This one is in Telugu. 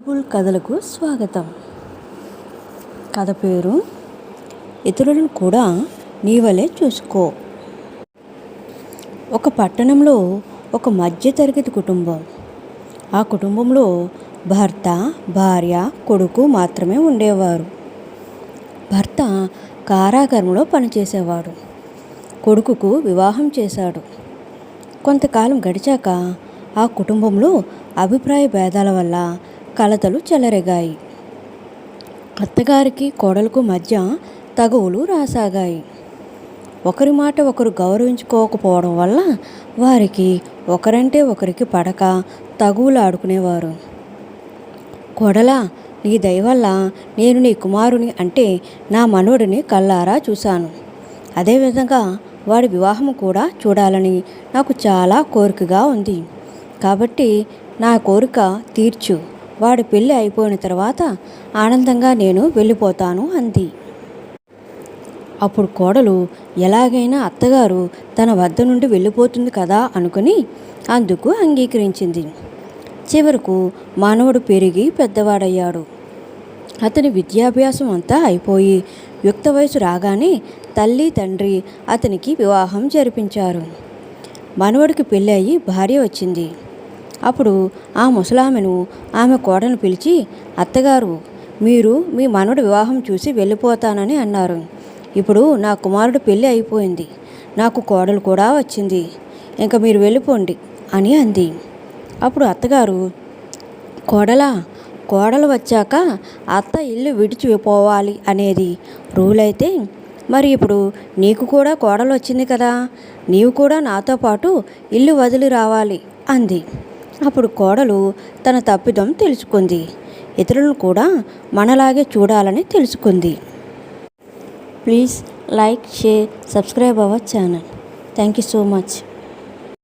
బుల్ కథలకు స్వాగతం. కథ పేరు ఇతరులను కూడా నీవలే చూసుకో. ఒక పట్టణంలో ఒక మధ్యతరగతి కుటుంబం. ఆ కుటుంబంలో భర్త భార్య కొడుకు మాత్రమే ఉండేవారు. భర్త కారాగారంలో పనిచేసేవాడు. కొడుకుకు వివాహం చేశాడు. కొంతకాలం గడిచాక ఆ కుటుంబంలో అభిప్రాయ భేదాల వల్ల కలతలు చెలరేగాయి. అత్తగారికి కోడలకు మధ్య తగువులు రాసాగాయి. ఒకరి మాట ఒకరు గౌరవించుకోకపోవడం వల్ల వారికి ఒకరంటే ఒకరికి పడక తగువులు ఆడుకునేవారు. కొడలా నీ దయవల్ల నేను నీ కుమారుని అంటే నా మనోడిని కల్లారా చూశాను. అదేవిధంగా వాడి వివాహం కూడా చూడాలని నాకు చాలా కోరికగా ఉంది. కాబట్టి నా కోరిక తీర్చు. వాడి పెళ్ళి అయిపోయిన తర్వాత ఆనందంగా నేను వెళ్ళిపోతాను అంది. అప్పుడు కోడలు ఎలాగైనా అత్తగారు తన వద్ద నుండి వెళ్ళిపోతుంది కదా అనుకుని అందుకు అంగీకరించింది. చివరకు మానవుడు పెరిగి పెద్దవాడయ్యాడు. అతని విద్యాభ్యాసం అంతా అయిపోయి యుక్త వయసు రాగానే తల్లి తండ్రి అతనికి వివాహం జరిపించారు. మనవడికి పెళ్ళి అయ్యి భార్య వచ్చింది. అప్పుడు ఆ ముసలామెను ఆమె కోడను పిలిచి అత్తగారు మీరు మీ మనవడి వివాహం చూసి వెళ్ళిపోతానని అన్నారు. ఇప్పుడు నా కుమారుడు పెళ్ళి అయిపోయింది. నాకు కోడలు కూడా వచ్చింది. ఇంకా మీరు వెళ్ళిపోండి అని అంది. అప్పుడు అత్తగారు కోడలా కోడలు వచ్చాక అత్త ఇల్లు విడిచిపోవాలి అనేది రూల్ అయితే మరి ఇప్పుడు నీకు కూడా కోడలు వచ్చింది కదా. నీవు కూడా నాతో పాటు ఇల్లు వదిలి రావాలి అంది. అప్పుడు కోడలు తన తప్పిదం తెలుసుకుంది. ఇతరులను కూడా మనలాగే చూడాలని తెలుసుకుంది. Please like share subscribe our channel. Thank you so much.